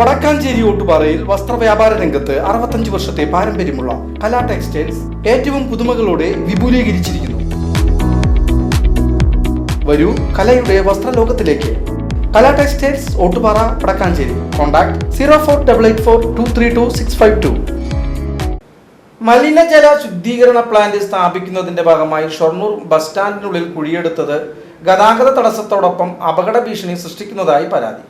വടക്കാഞ്ചേരി ഓട്ടുപാറയിൽ വസ്ത്രവ്യാപാര രംഗത്ത് അറുപത്തഞ്ച് വർഷത്തെ പാരമ്പര്യമുള്ള കലാ ടെക്സ്റ്റൈൽസ് ഏറ്റവും പുതുമകളോടെ വിപുലീകരിച്ചിരിക്കുന്നു. വരൂ കലയുടെ വസ്ത്രലോകത്തിലേക്ക്. Kala textiles Ottupara Vadakkanchery. Contact zero four double eight four two three two six five two. മലിനജല ശുദ്ധീകരണ പ്ലാന്റ് സ്ഥാപിക്കുന്നതിന്റെ ഭാഗമായി ഷൊർണൂർ ബസ് സ്റ്റാൻഡിനുള്ളിൽ കുഴിയെടുത്തത് ഗതാഗത തടസ്സത്തോടൊപ്പം അപകട ഭീഷണി സൃഷ്ടിക്കുന്നതായി പരാതി.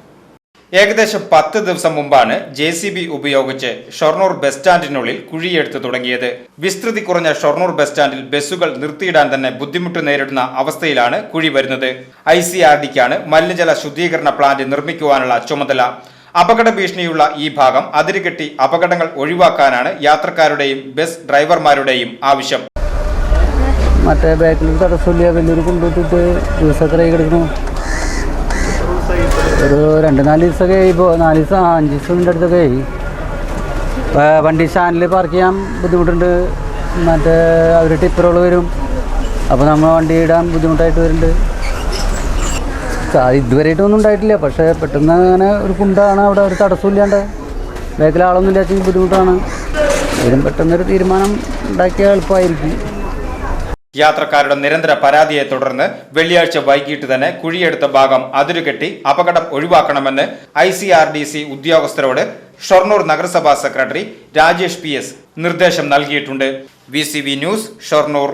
ഏകദേശം പത്ത് ദിവസം മുമ്പാണ് ജെ സി ബി ഉപയോഗിച്ച് ഷൊർണൂർ ബസ് സ്റ്റാൻഡിനുള്ളിൽ കുഴിയെടുത്ത് തുടങ്ങിയത്. വിസ്തൃതി കുറഞ്ഞ ഷൊർണൂർ ബസ് സ്റ്റാൻഡിൽ ബസ്സുകൾ നിർത്തിയിടാൻ തന്നെ ബുദ്ധിമുട്ട് നേരിടുന്ന അവസ്ഥയിലാണ് കുഴി വരുന്നത്. ഐ സി ആർ ഡിക്കാണ് മലിനജല ശുദ്ധീകരണ പ്ലാന്റ് നിർമ്മിക്കുവാനുള്ള ചുമതല. അപകട ഭീഷണിയുള്ള ഈ ഭാഗം അതിരുകെട്ടി അപകടങ്ങൾ ഒഴിവാക്കാനാണ് യാത്രക്കാരുടെയും ബസ് ഡ്രൈവർമാരുടെയും ആവശ്യം. മറ്റേ ബാക്കിൽ തടസ്സമില്ല. വലിയൊരു കൊണ്ടുപോയിട്ട് ഒരു രണ്ട് നാല് ദിവസമൊക്കെ ഇപ്പോൾ നാല് ദിവസം അഞ്ച് ദിവസത്തിന്റെ അടുത്തൊക്കെ ആയി. വണ്ടി സ്റ്റാൻഡിൽ പാർക്ക് ചെയ്യാൻ ബുദ്ധിമുട്ടുണ്ട്. മറ്റേ അവർ ടിപ്പറുകൾ വരും. അപ്പോൾ നമ്മൾ വണ്ടി ഇടാൻ ബുദ്ധിമുട്ടായിട്ട് വരുന്നുണ്ട്. ഇതുവരെയായിട്ടൊന്നും ഉണ്ടായിട്ടില്ല. പക്ഷേ പെട്ടെന്ന് അങ്ങനെ ഒരു കുണ്ടാണ് അവിടെ. ഒരു തടസ്സമില്ലാണ്ട് ബാക്കിൽ ആളൊന്നും ഇല്ലാത്ത ബുദ്ധിമുട്ടാണ്. ഇതിലും പെട്ടെന്നൊരു തീരുമാനം ഉണ്ടാക്കിയാൽ എളുപ്പമായിരിക്കും. യാത്രക്കാരുടെ നിരന്തര പരാതിയെ തുടർന്ന് വെള്ളിയാഴ്ച വൈകിട്ട് തന്നെ കുഴിയെടുത്ത ഭാഗം അതിരുകെട്ടി അപകടം ഒഴിവാക്കണമെന്ന് I C R D C ഉദ്യോഗസ്ഥരോട് ഷൊർണൂർ നഗരസഭാ സെക്രട്ടറി രാജേഷ് പി എസ് നിർദ്ദേശം നൽകിയിട്ടുണ്ട്. V C V news Shoranur.